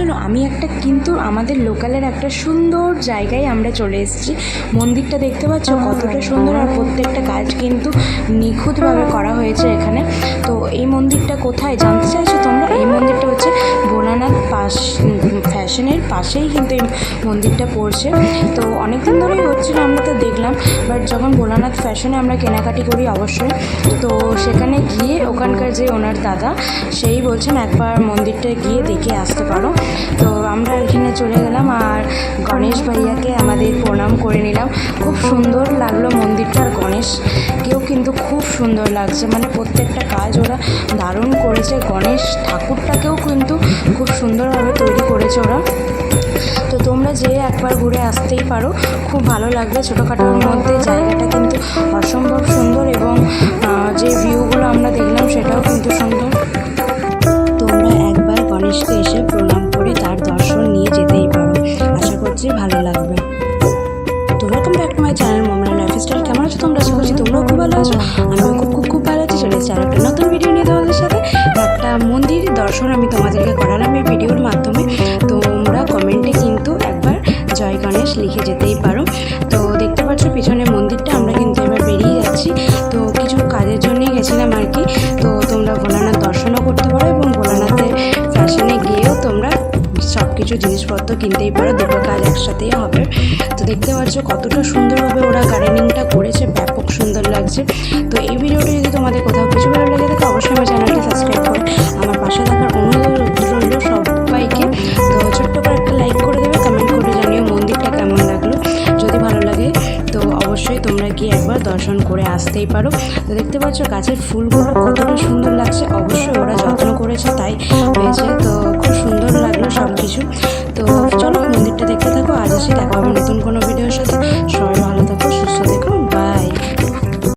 চলো আমি একটা কিন্তু আমাদের লোকালের একটা সুন্দর জায়গায় আমরা চলে এসেছি। মন্দিরটা দেখতে পাচ্ছ, কতটা সুন্দর আর প্রত্যেকটা কাজ কিন্তু নিখুঁতভাবে করা হয়েছে এখানে। তো এই মন্দিরটা কোথায় জানতে চাইছো? তোমরা এই মন্দিরটা হচ্ছে ভোলানাথ পাশ ফ্যাশনের পাশেই কিন্তু এই মন্দিরটা পড়ছে। তো অনেক দিন ধরেই হচ্ছিল, আমরা তো দেখলাম বাট যখন ভোলানাথ ফ্যাশনে আমরা কেনাকাটি করি অবশ্যই, তো সেখানে গিয়ে ওখানকার যে ওনার দাদা, সেই বলছেন, একবার মন্দিরটা গিয়ে দেখে আসতে পারো। তো আমরা এখানে চলে গেলাম আর গণেশ ভাইয়াকে আমাদের প্রণাম করে নিলাম। খুব সুন্দর লাগল মন্দিরটা আর গণেশকেও কিন্তু খুব সুন্দর লাগছে মানে প্রত্যেকটা কাজ ওরা দারুণ করেছে। গণেশ ঠাকুরটাকেও কিন্তু খুব সুন্দরভাবে তৈরি করেছে ওরা। তো তোমরা যে একবার ঘুরে আসতেই পারো। খুব ভালো লাগবে ছোটোখাটোর মধ্যে জায়গাটা কিন্তু অসম্ভব সুন্দর এবং যে ভিউগুলো আমরা দেখলাম সেটাও কিন্তু সুন্দর। তোমরা একবার গণেশকে এসে প্রণাম করে তার দর্শন নিয়ে যেতেই পারো। আশা করছি ভালো লাগবে। তো welcome back to my channel moment lifestyle কেমন আছো তোমরা? করছি তোমরাও খুব ভালো আছো। দর্শন আমি তোমাদেরকে করালাম এই ভিডিওর মাধ্যমে। তোমরা কমেন্টে কিন্তু একবার জয় গণেশ লিখে যেতেই পারো। তো দেখতে পাচ্ছ পিছনে মন্দিরটা, আমরা কিন্তু এবার বেরিয়ে যাচ্ছি। তো কিছু কাজের জন্যই গেছিলাম আর কি। তো তোমরা ভোলানাথ দর্শনও করতে পারো এবং ভোলানাথের ফ্যাশনে গিয়েও তোমরা সব কিছু জিনিসপত্র কিনতেই পারো। দুটো কাজ একসাথেই হবে। তো দেখতে পাচ্ছ কতটা সুন্দরভাবে ওরা গার্ডেনিংটা করেছে। ব্যাপক সুন্দর লাগছে। দর্শন করে আসতেই পারো। তো দেখতে পাচ্ছ গাছের ফুলগুলো কতটা সুন্দর লাগছে।